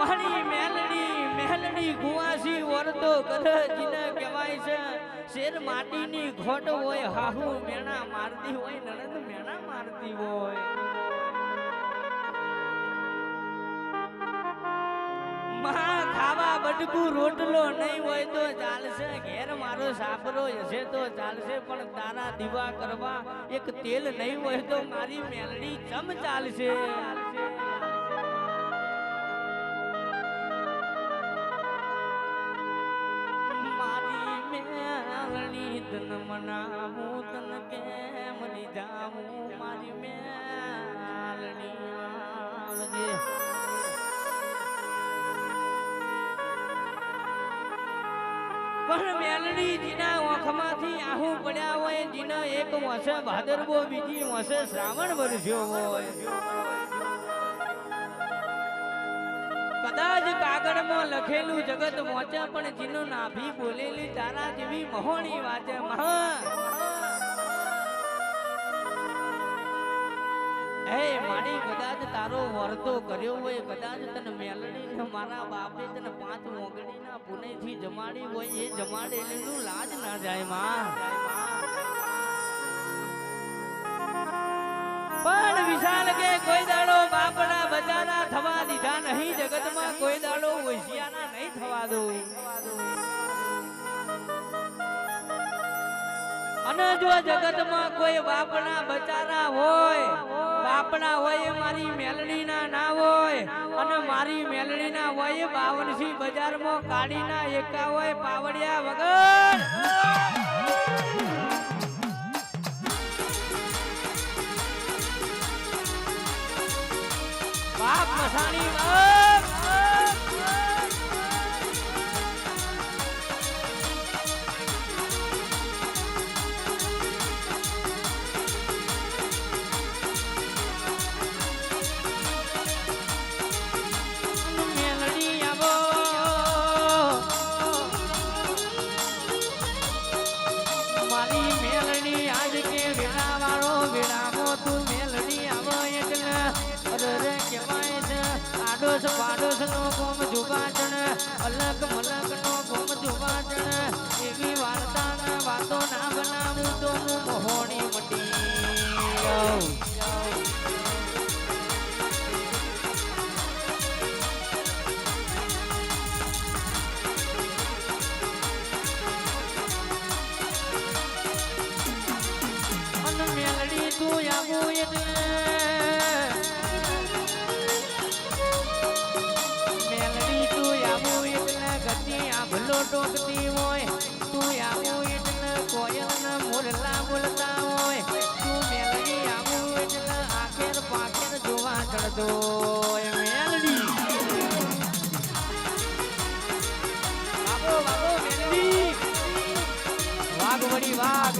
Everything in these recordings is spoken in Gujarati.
મારી મેલડી મેલડી ગુવાસી વરદો ગરજીને કહેવાય છે, શેર માટીની ઘોટ હોય, હાહુ મેણા મારતી હોય, નણંદ મેણા મારતી હોય. માં ખાવા બટકું રોટલો નહીં હોય તો ચાલશે, ઘેર મારો સાપરો હશે તો ચાલશે, પણ તારા દીવા કરવા એક તેલ નહીં હોય તો મારી મેલડી ચમ ચાલશે? તન મનાવું, તન કેમ જાવું મારી મેલણી પણ મેલડી જીના ઓખમાંથી આહું પડ્યા હોય, જીના એક વસે ભાદરવો, બીજી વસે શ્રાવણ વરસ્યો હોય. કદાચ કાગળમાં લખેલું જગત મોચે, પણ જીનો નાભી બોલેલી તારા જેવી મહોણી વાંચે. મહા હે મારી કદાચ તારો વર્તો કર્યો હોય, કદાચ તને મેલડી મારા બાપે તને પાંચ મોગડી ના પુણે થી જમાડી હોય, એ જમાડેલું લાજ ના જાય માં પણ વિશાલ કે કોઈ દાડો બાપના થવા દીધા નહીં, જગતમાં કોઈ દાડો હોશિયારા નહીં થવા દો. અને જો જગતમાં કોઈ બાપના બચારા હોય, બાપના હોય મારી મેલણીના ના હોય, અને મારી મેલણીના હોય બાવનસી બજારમાં કાઢીના એકા હોય, પાવડિયા વગર. બાપ મસાણી અલગ મલગ નો કોમ જુગાચણ એવી વાતો ના બનાવું તો હું મોહોણી મટી વાઘ વળી વાઘ.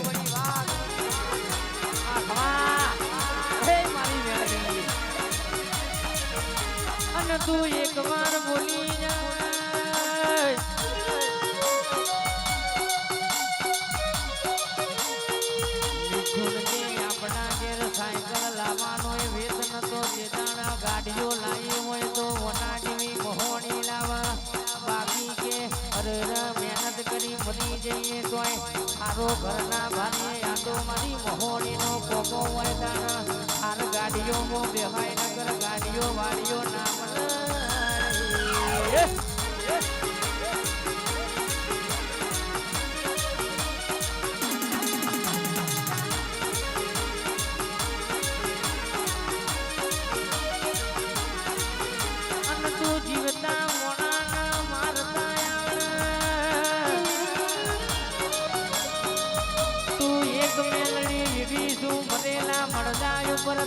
તું એક વાર બોલી જાય હારો ઘરના ભાને યાદો મારી મહોણીનો કોકો વળતાના આર ગાડીઓમાં બેહાય નગર ગાડીઓ વાડીઓ ના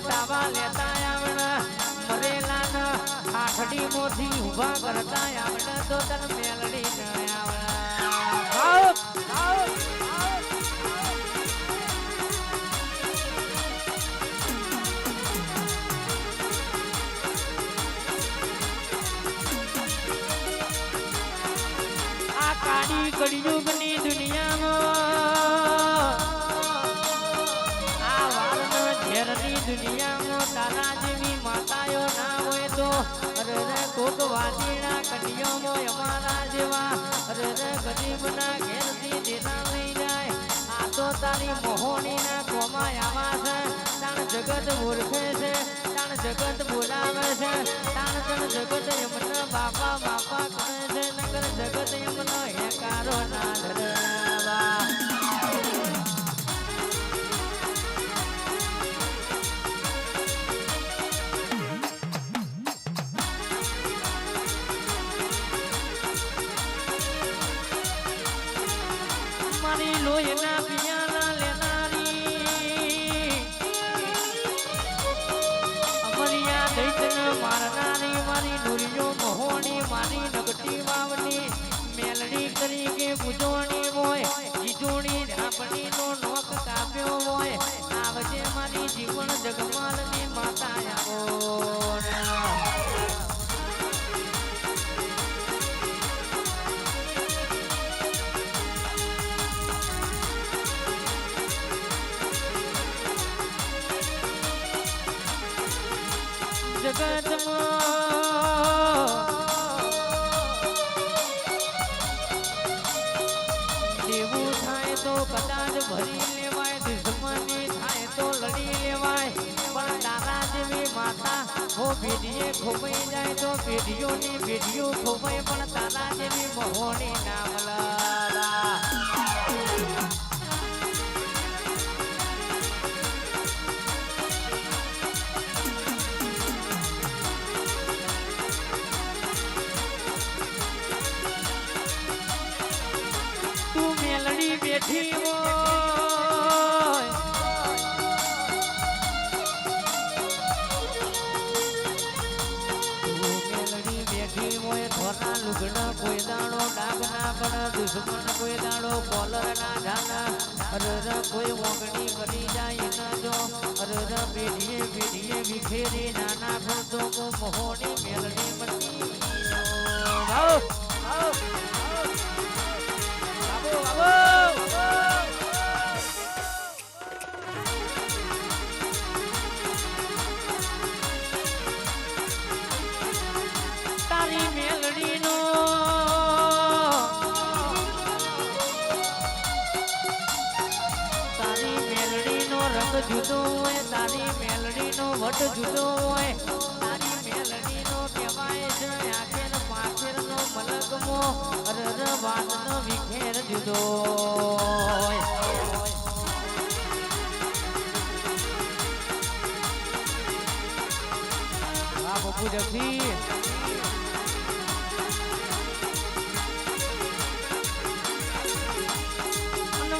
તાવા લેતા આવડે મરેલા ન આઠડી મોથી ઊભા કરતા આવડે તો તન મેલડી ન આવડે આવ, આવ, આવ. આ કાળી કળિયુગની દુનિયામાં તારા માતાઓ ના હોય તો. અરે રે કોક વાદીના કન્યામાં અમારા જેવા. અરે રે ગરીબના ઘેરથી દેતા લઈ જાય. આ તો તારી મોહણીના કોમાય આવા છે. તાણ જગત મૂર્ખે છે. તાણ જગત બોલાવે છે. તણ જગત એમના બાપા બાપા લોહીના પિયાના લેનારી. અમરિયા દૈતને મારી મહોણી, મારી નગટી વાવની મેલડી કરી કે હોય, જીજોણી ઢાપણીનો નોક કાપ્યો હોય. આવજે મારી જીવન જગમાલની જગતમાં. થાય તો કદાચ ભરી લેવાય થાય તો લડી લેવાય. પણ તારા માતા હો ભેડીએ ખોવાઈ જાય તો પેઢીઓની પેઢીઓ ખોવાય. પણ તારા જેવી મહોણી ના બેઠી કોઈ દાડો ડાગ ના પણ દુશ્મન કોઈ દાડો કોલર કોઈ મોગણી મરી જાય ન જો અરર પેઢીએ પેઢીએ વિખેરી નાના મો મોહણી મેલડી મેલડીનો જુદો હોય, તારી મેલડીનો વટ જુદો હોય. તારી મેલડીનો કહેવાય છે, આખેર પાખેરનો મલકમો અરર વાતનો વિખેર જુદો હોય.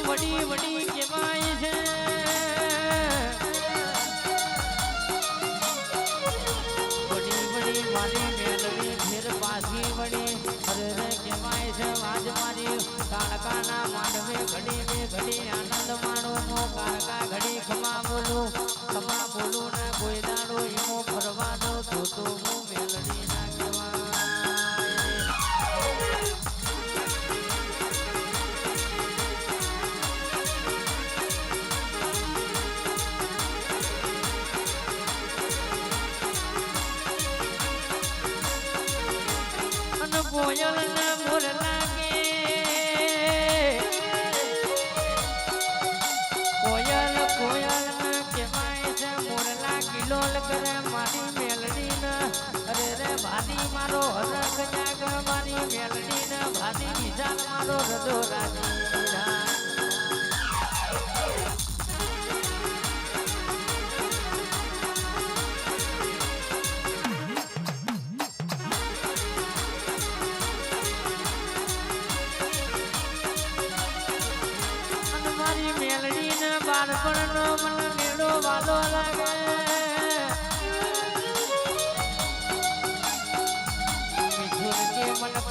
વડી વડી મારી મેલવી ફેર પાછી વળી. હરે રે છે વાજ મારી. કાળકાના માંડવે ઘડી બે ઘડી આનંદ માણો મો કાળકા ઘડી ખમા બોલું. ખમા બોલું ને કોઈ દાડો એમો ફરવા દો તો તો હું મેલડી કોયલ ને મોર લાગે કોયલ કોયલ ને કહેવાય છે મોર લાગી લોલ કરે મારી મેલડી ને અરે રે ભાદી મારો હરખ જાગ મારી મેલડી ને ભાદી બીજા મારો રજો રાજી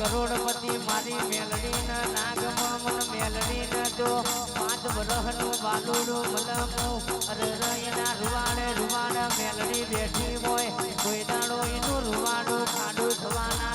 કરોડપતિ મારી મેલડી ના નાગમાં મન જો. પાંચ વરહનું બાલુડું મલમું. અરે રયના રૂવાડે મેલડી બેઠી હોય. કોઈ દાડો એનું રૂવાડું ખાડું થવા